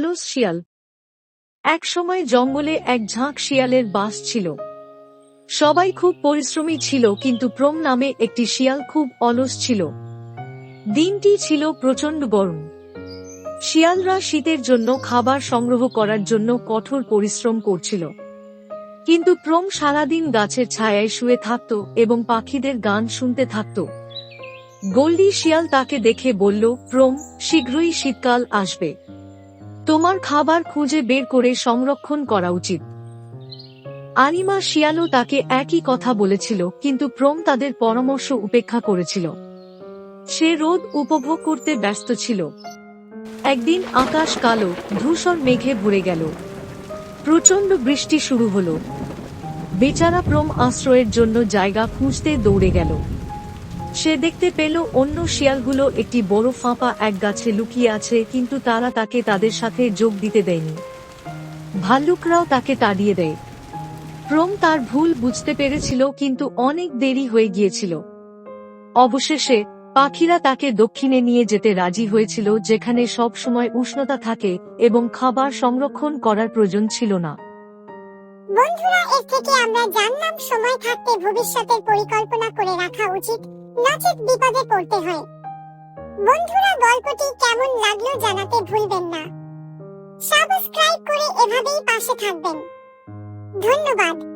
অলস শিয়াল। এক সময় জঙ্গলে এক ঝাঁক শিয়ালের বাস ছিল। সবাই খুব পরিশ্রমী ছিল, কিন্তু প্রম নামে একটি শিয়াল খুব অলস ছিল। দিনটি ছিল প্রচণ্ড গরম। শিয়ালরা শীতের জন্য খাবার সংগ্রহ করার জন্য কঠোর পরিশ্রম করছিল। কিন্তু প্রম সারাদিন গাছের ছায়ায় শুয়ে থাকত এবং পাখিদের গান শুনতে থাকত। গোল্ডি শিয়াল তাকে দেখে বলল, প্রম, শীঘ্রই শীতকাল আসবে। তোমার খাবার খুঁজে বের করে সংরক্ষণ করা উচিত। আনিমা শিয়ালও তাকে একই কথা বলেছিল, কিন্তু প্রম তাদের পরামর্শ উপেক্ষা করেছিল। সে রোদ উপভোগ করতে ব্যস্ত ছিল। একদিন আকাশ কালো, ধূসর মেঘে ভরে গেল। প্রচণ্ড বৃষ্টি শুরু হলো। বেচারা প্রম আশ্রয়ের জন্য জায়গা খুঁজতে দৌড়ে গেল। সে দেখতে পেল অন্য শিয়ালগুলো একটি বড় ফাঁপা এক গাছে লুকিয়ে আছে, কিন্তু তারা তাকে তাদের সাথে যোগ দিতে দেয়নি। ভাল্লুকরাও তাকে তাড়িয়ে দেয়। প্রম তার ভুল বুঝতে পেরেছিল, কিন্তু অনেক দেরি হয়ে গিয়েছিল। অবশেষে, পাখিরা তাকে দক্ষিণে নিয়ে যেতে রাজি হয়েছিল, যেখানে সব সময় উষ্ণতা থাকে এবং খাবার সংরক্ষণ করার প্রয়োজন ছিল না। বন্ধুরা, এর থেকে আমরা জানলাম, সময় থাকতে ভবিষ্যতের পরিকল্পনা করে রাখা উচিত। নচেত বিপদে পড়তে হয়। বন্ধুরা, গল্পটি কেমন লাগল জানাতে ভুলবেন না। সাবস্ক্রাইব করে এভাবেই পাশে থাকবেন। ধন্যবাদ।